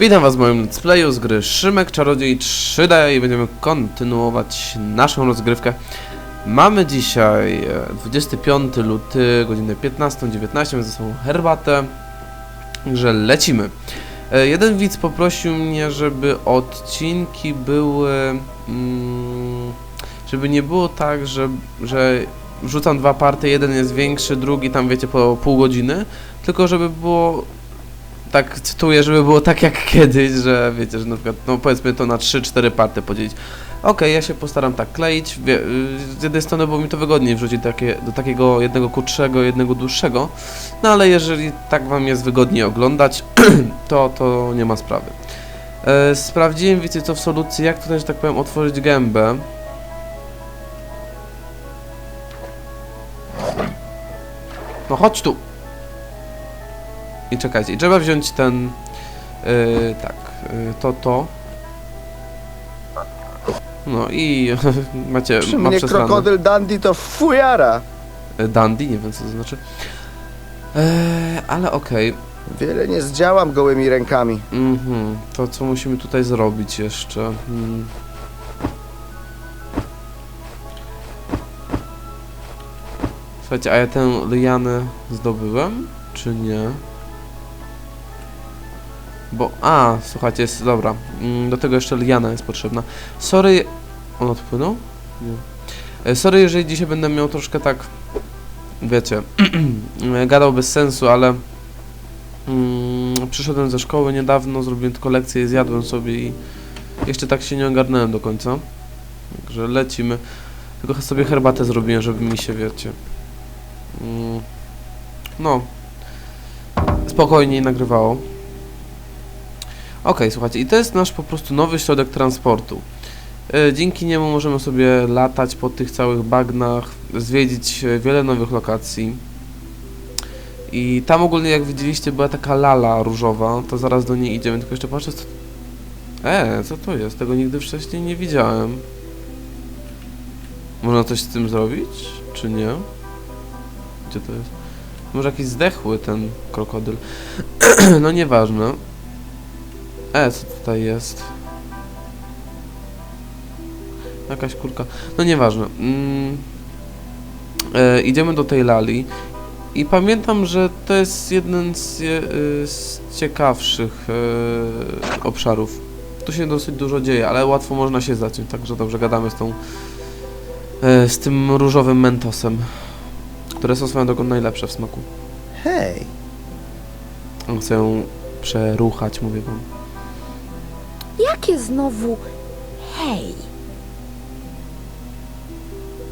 Witam was w moim let's playu z gry Szymek Czarodziej 3D i będziemy kontynuować naszą rozgrywkę. Mamy dzisiaj e, 25 luty, godzinę 15-19, mamy ze sobą herbatę, także lecimy. E, Jeden widz poprosił mnie, żeby odcinki były, mm, żeby nie było tak, że, że wrzucam dwa party, jeden jest większy, drugi tam wiecie po pół godziny, tylko żeby było tak cytuję, żeby było tak jak kiedyś, że wiecie, że na przykład, no powiedzmy to na 3-4 party podzielić. Okej, ja się postaram tak kleić. Wie, z jednej strony było mi to wygodniej wrzucić takie, do takiego jednego krótszego, jednego dłuższego, no ale jeżeli tak wam jest wygodniej oglądać, to, to nie ma sprawy. E, sprawdziłem, wiecie co, w solucji, jak tutaj, że tak powiem, otworzyć gębę. No chodź tu! I czekajcie, i trzeba wziąć ten. Yy, tak, yy, to, to. No i macie. Przy ma mnie przesrane. krokodyl Dandy to fujara. E, Dandy, nie wiem co to znaczy. Eee, ale okej. Wiele nie zdziałam gołymi rękami. Mhm. To co musimy tutaj zrobić jeszcze? Hmm. Słuchajcie, a ja tę lianę zdobyłem? Czy nie? Bo, a, słuchajcie, jest, dobra. Mm, Do tego jeszcze liana jest potrzebna. Sorry, on odpłynął? Nie. E, Sorry, jeżeli dzisiaj będę miał troszkę tak, wiecie, gadał bez sensu, ale mm, przyszedłem ze szkoły niedawno, zrobiłem tylko lekcję, zjadłem sobie i jeszcze tak się nie ogarnąłem do końca. Także lecimy. Tylko sobie herbatę zrobiłem, żeby mi się, wiecie, no, spokojniej nagrywało. Okej, słuchajcie, i to jest nasz po prostu nowy środek transportu. E, Dzięki niemu możemy sobie latać po tych całych bagnach, zwiedzić e, wiele nowych lokacji. I tam ogólnie, jak widzieliście, była taka lala różowa, to zaraz do niej idziemy, tylko jeszcze patrzę, co... E, co to jest? Tego nigdy wcześniej nie widziałem. Można coś z tym zrobić, czy nie? Gdzie to jest? Może jakiś zdechły ten krokodyl. no nieważne. E, co tutaj jest? Jakaś kurka. No nieważne. Mm. E, idziemy do tej lali. I pamiętam, że to jest jeden z, je- y, z ciekawszych e, obszarów. Tu się dosyć dużo dzieje, ale łatwo można się zaciąć, także dobrze gadamy z tą e, z tym różowym mentosem, które są swoją drogą najlepsze w smaku. Hej, Chcę ją przeruchać, mówię wam. Jakie znowu hej?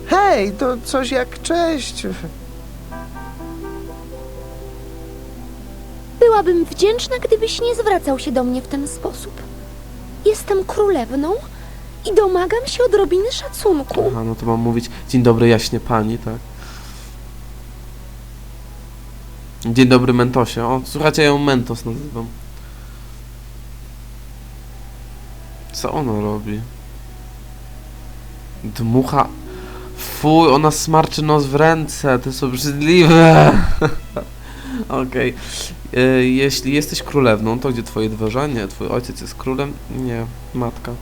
hej, to coś jak cześć. Byłabym wdzięczna, gdybyś nie zwracał się do mnie w ten sposób. Jestem królewną i domagam się odrobiny szacunku. Aha, no to mam mówić dzień dobry jaśnie pani, tak? Dzień dobry mentosie. O, słuchajcie, ja ją mentos nazywam. Co ona robi? Dmucha. Fuj, ona smarczy nos w ręce, to jest obrzydliwe. Okej. E, Jeśli jesteś królewną, to gdzie twoje dworze? Nie, twój ojciec jest królem? Nie, matka.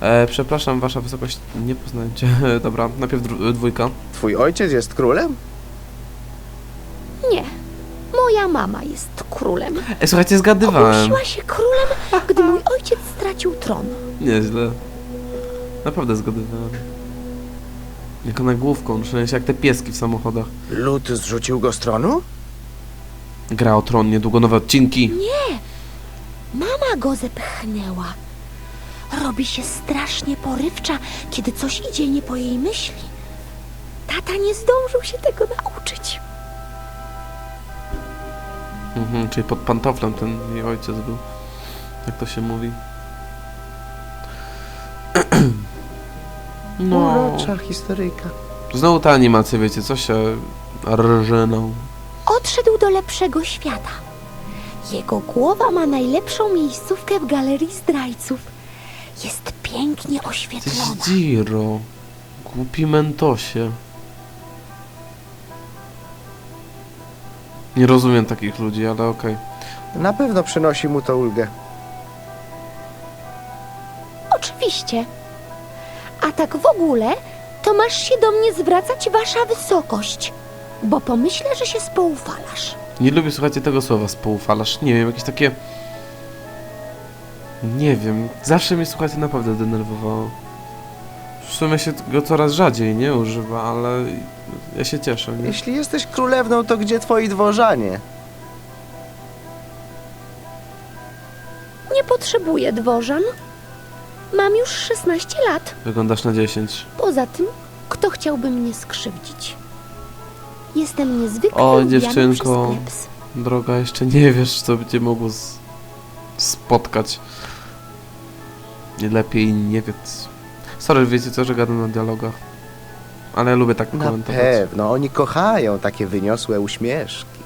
E, przepraszam, wasza wysokość, nie poznałem cię. Dobra, najpierw dwójka. Twój ojciec jest królem? Nie. Moja mama jest królem. E, słuchajcie, zgadywałem. Ogłosiła się królem, gdy mój ojciec stracił tron. Nieźle. Naprawdę zgadywałem. Jak ona główką, trzęsie jak te pieski w samochodach. Lud zrzucił go z tronu? Gra o tron, niedługo nowe odcinki. Mama go zepchnęła. Robi się strasznie porywcza, kiedy coś idzie nie po jej myśli. Tata nie zdążył się tego nauczyć. Mhm, czyli pod pantoflem ten jej ojciec był. Jak to się mówi? No. Urocza historyjka. Znowu ta animacja, wiecie, co się rżeną. Odszedł do lepszego świata. Jego głowa ma najlepszą miejscówkę w galerii zdrajców. Jest pięknie oświetlona. Ziro. Głupi mentosie. Nie rozumiem takich ludzi, ale okej. Na pewno przynosi mu to ulgę. Oczywiście. A tak w ogóle, to masz się do mnie zwracać, wasza wysokość, bo pomyślę, że się spoufalasz. Nie lubię, słuchajcie, tego słowa spoufalasz. Nie wiem, jakieś takie... Nie wiem, zawsze mnie, słuchajcie, naprawdę denerwowało. W sumie się go coraz rzadziej nie używa, ale ja się cieszę, nie? Jeśli jesteś królewną, to gdzie twoi dworzanie? Nie potrzebuję dworzan. Mam już 16 lat. Wyglądasz na 10. Poza tym, kto chciałby mnie skrzywdzić? Jestem niezwykle O, dziewczynko. przez plebs. Droga, jeszcze nie wiesz, co by cię mogło z... spotkać. Nie lepiej nie wiedz. Sorry, wiecie co, że gadam na dialogach. Ale ja lubię tak Na komentować. pewno, oni kochają takie wyniosłe uśmieszki.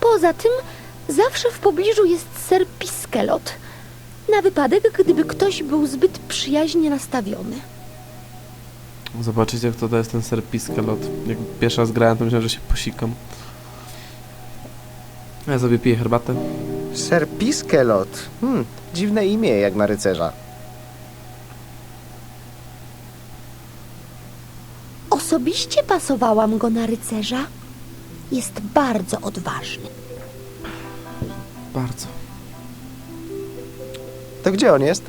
Poza tym, zawsze w pobliżu jest ser Piskelot. Na wypadek, gdyby ktoś był zbyt przyjaźnie nastawiony. Zobaczycie, jak to jest ten ser Piskelot. Jak pierwszy raz grałem, to myślałem, że się posikam. Ja sobie piję herbatę. Ser Piskelot. Hmm, dziwne imię jak na rycerza. Osobiście pasowałam go na rycerza. Jest bardzo odważny. Bardzo. To gdzie on jest?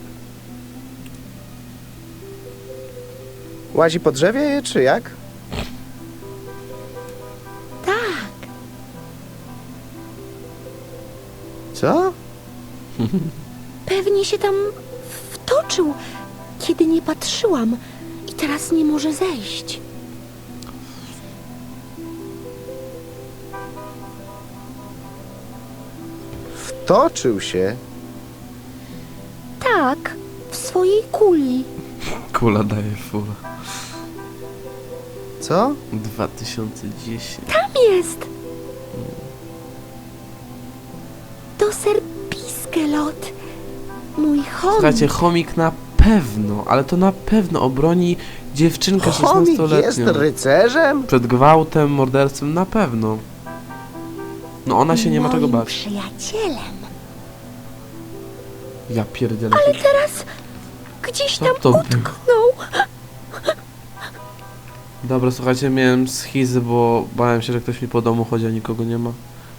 Łazi po drzewie, czy jak? Co? pewnie się tam wtoczył, kiedy nie patrzyłam i teraz nie może zejść. Wtoczył się. Tak, w swojej kuli. Kula daje fula. Co? 2010. Tam jest. Piskelot. Mój chomik. Słuchajcie, chomik na pewno, ale to na pewno obroni dziewczynkę Chomik jest 16-letnią. rycerzem? Przed gwałtem, morderstwem na pewno. No ona się nie ma czego moim bać. przyjacielem. Ja pierdzielę. Ale teraz gdzieś Co tam to było? utknął. Dobra, słuchajcie, miałem schizy, bo bałem się, że ktoś mi po domu chodzi, a nikogo nie ma.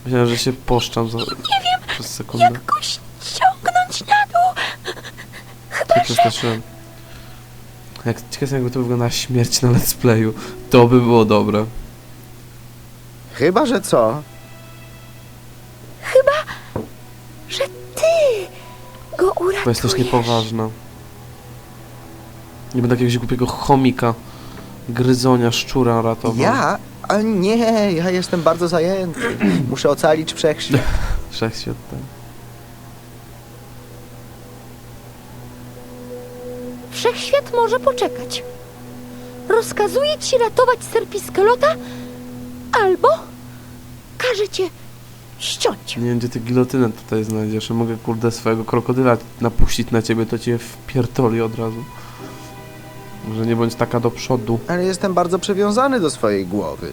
Myślałem, że się poszczam za... przez sekundę. Jak go ściągnąć na dół? się przestraszyłem. Jak ciekawe jestem, jakby to wyglądała śmierć na let's playu. To by było dobre. Chyba, że co? Że ty go Bo uratujesz. jesteś niepoważna. Nie będę jakiegoś głupiego chomika, gryzonia, szczura ratował. Ja? A nie, ja jestem bardzo zajęty. Muszę ocalić wszechświat. Wszechświat ten. Może poczekać. Rozkazuję ci ratować ser Piskelota, albo każe cię ściąć. Nie wiem, gdzie ty gilotynę tutaj znajdziesz. Mogę, kurde, swojego krokodyla napuścić na ciebie, to cię wpierdoli od razu. Może nie bądź taka do przodu. Ale jestem bardzo przywiązany do swojej głowy.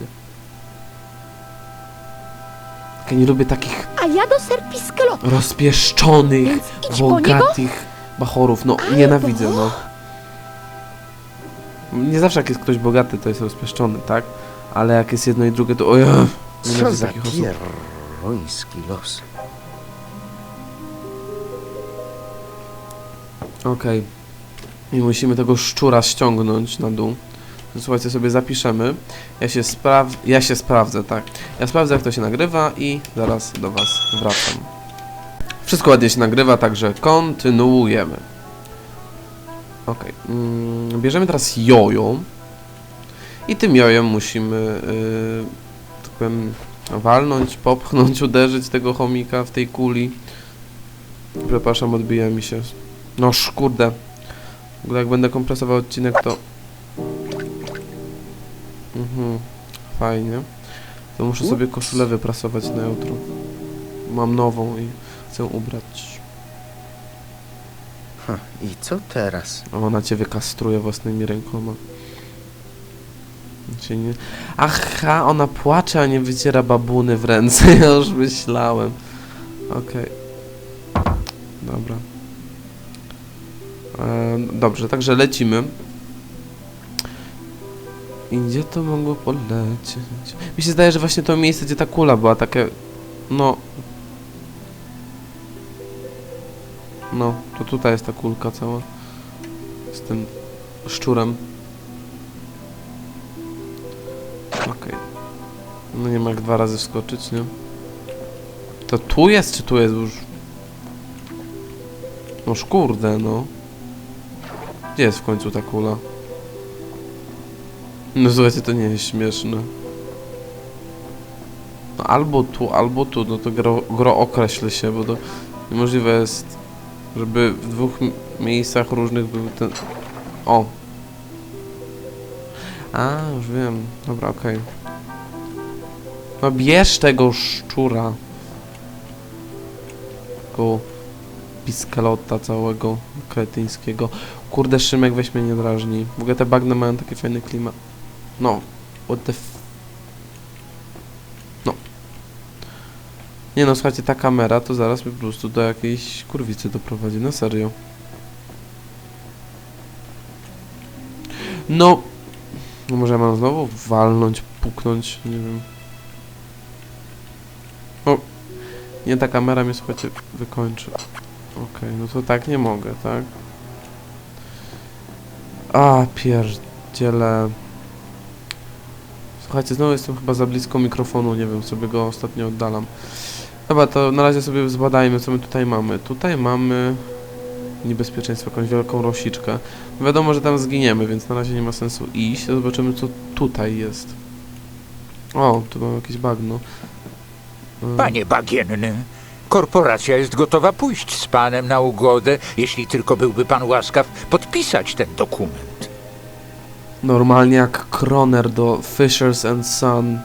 Ja nie lubię takich A ja do ser Piskelota, rozpieszczonych, więc idź po niego. bogatych bachorów. No, Albo- nienawidzę, no. Nie zawsze jak jest ktoś bogaty, to jest rozpieszczony, tak? Ale jak jest jedno i drugie, to ojej, Co za pieroński los. Okej. I musimy tego szczura ściągnąć na dół. Słuchajcie, sobie zapiszemy. Ja się, spraw... ja się sprawdzę, tak. Ja sprawdzę, jak to się nagrywa i zaraz do Was wracam. Wszystko ładnie się nagrywa, także kontynuujemy. Okej. Mm, bierzemy teraz jojo. I tym jojem musimy, yy, tak powiem, walnąć, popchnąć, uderzyć tego chomika w tej kuli. Przepraszam, odbija mi się. No kurde. W ogóle jak będę kompresował odcinek, to... Mhm, fajnie. To muszę sobie koszulę wyprasować na jutro. Mam nową i chcę ubrać. Hm, I co teraz? Ona cię wykastruje własnymi rękoma. Cię nie... Aha, ona płacze, a nie wyciera babuny w ręce. Ja już myślałem. Okej. Dobra. E, dobrze, także lecimy. I gdzie to mogło polecieć? Mi się zdaje, że właśnie to miejsce, gdzie ta kula była, takie... No... No, to tutaj jest ta kulka cała. Z tym szczurem. Okej. No nie ma jak dwa razy wskoczyć, nie? To tu jest, czy tu jest już? Noż kurde, no. Gdzie jest w końcu ta kula? No słuchajcie, to nie jest śmieszne. No albo tu, albo tu, no to gro, gro określ się, bo to niemożliwe jest, żeby w dwóch miejscach różnych był ten... O! A, już wiem. Dobra, okej. No bierz tego szczura. Tego piskalota całego kretyńskiego. Kurde, Szymek, weź mnie nie drażni. W ogóle te bagny mają taki fajny klimat. No. What the f... Nie no, słuchajcie, ta kamera to zaraz mnie po prostu do jakiejś kurwicy doprowadzi. Na serio. No. No może ja mam znowu walnąć, puknąć, nie wiem. O. Nie, ta kamera mnie, słuchajcie, wykończy. Okej, no to tak nie mogę, tak? A, pierdziele. Słuchajcie, znowu jestem chyba za blisko mikrofonu, nie wiem, sobie go ostatnio oddalam. Dobra, to na razie sobie zbadajmy, co my tutaj mamy. Tutaj mamy niebezpieczeństwo, jakąś wielką rosiczkę. Wiadomo, że tam zginiemy, więc na razie nie ma sensu iść. Zobaczymy, co tutaj jest. O, tu mam jakieś bagno. Mm, Panie bagienny, korporacja jest gotowa pójść z panem na ugodę, jeśli tylko byłby pan łaskaw podpisać ten dokument. Normalnie jak Kroner do Fishers and Son.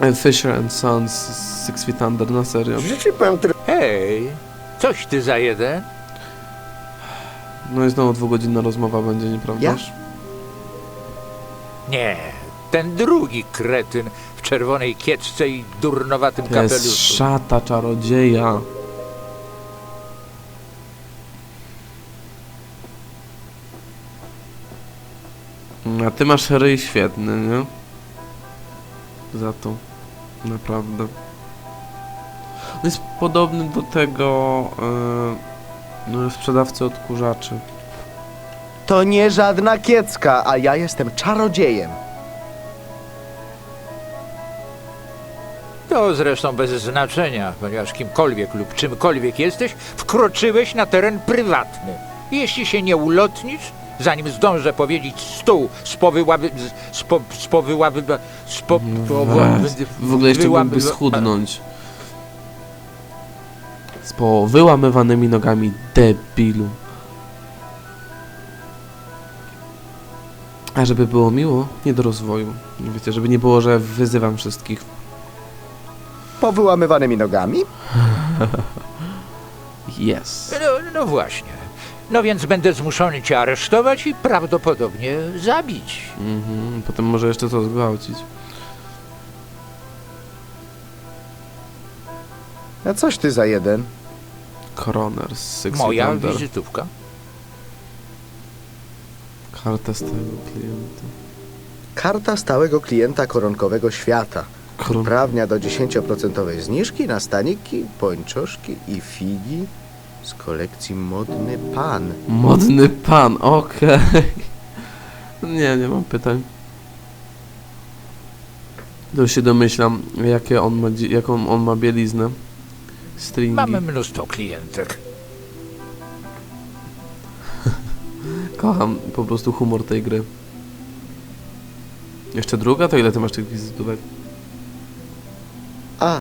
e, Fisher and Sons z Six Feet Under, na serio. Życzy pan Hej, coś ty za jeden? No i znowu dwugodzinna rozmowa będzie, nieprawdaż? Nie, ten drugi kretyn w czerwonej kieczce i durnowatym To jest kapeluszu. szata czarodzieja. A ty masz ryj świetny, nie? Za to. Naprawdę. On jest podobny do tego yy, sprzedawcy odkurzaczy. To nie żadna kiecka, a ja jestem czarodziejem. To zresztą bez znaczenia, ponieważ kimkolwiek lub czymkolwiek jesteś, wkroczyłeś na teren prywatny. Jeśli się nie ulotnisz, zanim zdążę powiedzieć stół z powyłaby... z- z po- z powyłaby... z po... Weź, W ogóle jeszcze mógłby schudnąć. Z po wyłamywanymi nogami debilu. A żeby było miło, nie do rozwoju. Wiecie, żeby nie było, że wyzywam wszystkich. Powyłamywanymi nogami? Yes. No, no właśnie. No więc będę zmuszony cię aresztować i prawdopodobnie zabić. Mhm. Potem może jeszcze to zgwałcić. A coś ty za jeden? Kroner z Six Moja wizytówka. Karta z tego klienta. Karta stałego klienta koronkowego świata. Kron... Uprawnia do 10% zniżki na staniki, pończoszki i figi z kolekcji Modny Pan. Modny pan, okej. Nie, nie mam pytań. To się domyślam, jakie on ma, dzi- jaką on ma bieliznę. Stringi. Mamy mnóstwo klientek. Kocham po prostu humor tej gry. Jeszcze druga? To ile ty masz tych wizytówek?